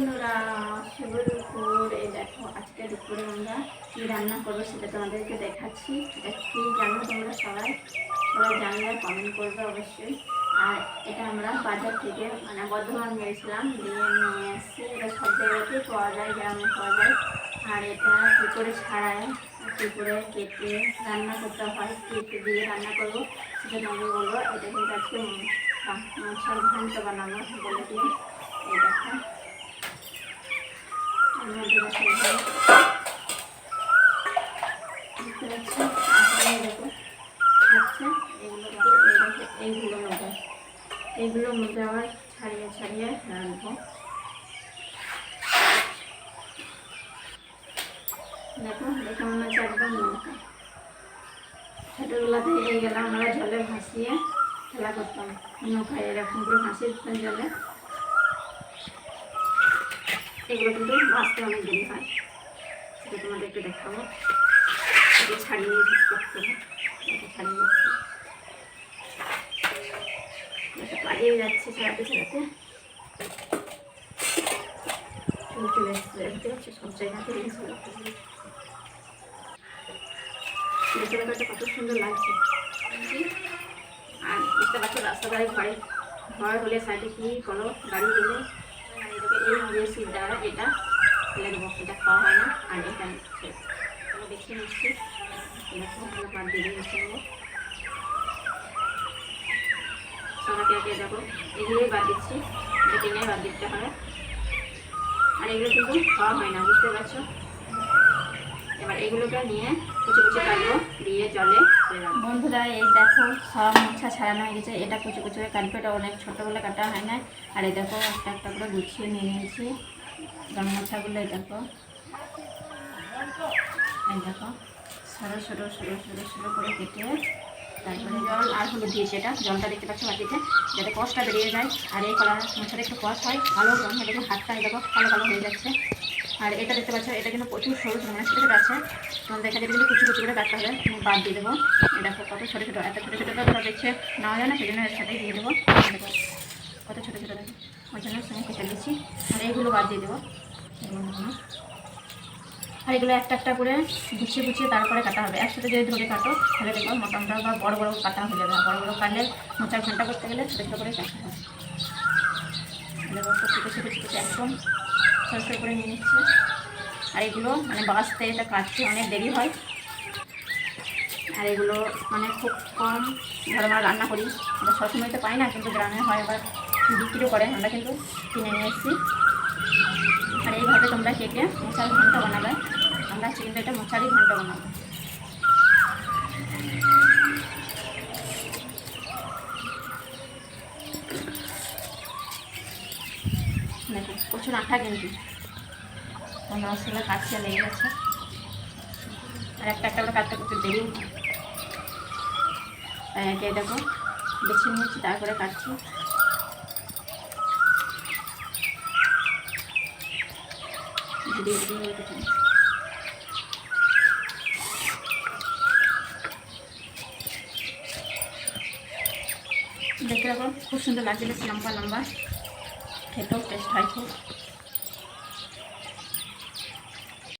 বন্ধুরা, শুভ দুপুর। এই দেখো, আজকে দুপুরে আমরা কি রান্না করব সেটা তোমাদেরকে দেখাচ্ছি। এটা কি জানো তোমরা সবাই? সবাই জানলে কমেন্ট করবে অবশ্যই। আর এটা আমরা বাজার থেকে মানে বর্ধমান গিয়েছিলাম দিয়ে নিয়ে এসেছি এটা সব জায়গাতেই পাওয়া যায়, গ্রামে পাওয়া যায়। আর এটা কী করে ছাড়ায়? কী করে কেটে রান্না করতে হয়, কেটে দিয়ে রান্না করব সেটা তোমাকে বলব। এটা কিন্তু আজকে মাছের ঘন্ট বানাবো বলে দিয়ে এই দেখো এর মধ্যে দেখো এই যে দেখতে এগুলো এইগুলোর মধ্যে এইগুলোর মধ্যে আবার ছাড়িয়ে ছাড়িয়ে রাখব। দেখো দেখে মনে হচ্ছে একদম নৌকা। ছোটোবেলাতে এই গেলাম, আমরা জলে ভাসিয়ে খেলা করতাম। নৌকায় এরকম করে ভাসিয়ে দিতাম জলে। এগুলো কিন্তু ভাসতে অনেক দেরি হয়। সেটা তোমাদের একটু দেখাবো। এটা ছাড়িয়ে করতে পালিয়ে যাচ্ছে ছাড়াতে ছাড়াতে। চলে চলে পাচ্ছ কত সুন্দর লাগছে। আর দেখতে পাচ্ছ রাস্তা ধারে ঘরে, ঘর হলে সাইডে কি কোনো গাড়ি গেলে। এই সিট দ্বারা এটা ফেলে দেবো, এটা খাওয়া হয় না, আর এটা একে দেখো এগুলোই বাদ দিচ্ছি এটা টেনে বাদ দিতে হবে আর এগুলো কিন্তু খাওয়া হয় না বুঝতে পারছ এবার এগুলোকে নিয়ে কুচি কুচি কাটবো দিয়ে জলে বন্ধুরা, এই দেখো, সব মোছা ছাড়ানো হয়ে গেছে। এটা কুচি কুচি করে কাটবে অনেক ছোটো বলে কাটা হয় না আর এই দেখো, একটা একটা করে গুছিয়ে নিয়ে নিয়েছি। গম মোছাগুলো এই দেখো। দেখো, সরো সরো সরো সরো সরো করে কেটে তারপরে জল, আর হলুদ দিয়েছি এটা জলটা দেখতে পাচ্ছ বাটিতে যাতে কষটা বেরিয়ে যায়। আর এই কলার মোছাটা একটু কষ হয়, ভালো রঙ দেখো হাতটা দেখো, কালো কালো হয়ে যাচ্ছে। আর এটা দেখতে পাচ্ছ, এটা কিন্তু প্রচুর সরু সরু মানে ছোটো ছোটো আছে তোমার দেখা যাবে কুচি কুচি করে কাটতে হবে বাদ দিয়ে দেবো। দেখো, কত ছোটো ছোটো, এত ছোটো ছোটো ধরো দেখছে নেওয়া যায় না সেই জন্য এর সাথেই দিয়ে দেবো। কত ছোটো ছোটো, দেখো। ওই জন্য সঙ্গে কেটে দিচ্ছি আর এইগুলো বাদ দিয়ে দেবো। এগুলো না। আর এগুলো একটা একটা করে গুছিয়ে গুছিয়ে তারপরে কাটা হবে। একসাথে যদি ধরে কাটো, তাহলে দেখো মোটা মোটা বা বড় বড় কাটা হয়ে যাবে। বড় বড় কাটলে মোচার ঘণ্টা করতে গেলে ছোটো ছোটো করে কাটা দেখো ছোটো ছোটো ছোটো একদম করে নিয়ে নিচ্ছি। আর এগুলো মানে বাঁচতে এটা কাটতে অনেক দেরি হয়। আর এগুলো মানে খুব কম ধরো আমরা রান্না করি। আমরা সবসময় তো পাই না, কিন্তু গ্রামে হয় আবার বিক্রিও করে। আমরা কিন্তু কিনে নিয়ে এসেছি। আর এইভাবে তোমরা কেটে মশারি ঘণ্টা বানাবে আমরা এটা মশারি ঘন্ট বানাবো। দেখো প্রচুর আঠা কিন্তু। মশলা কাটছে লেগে গেছে। আর একটা একটা করে কাটতে করতে দেরি। তাই দেখো, বেছে নিয়েছি, তারপরে কাটছি। ধীরে দেখো খুব সুন্দর লাগছিল লম্বা লম্বা। খেতেও টেস্ট হয় খুব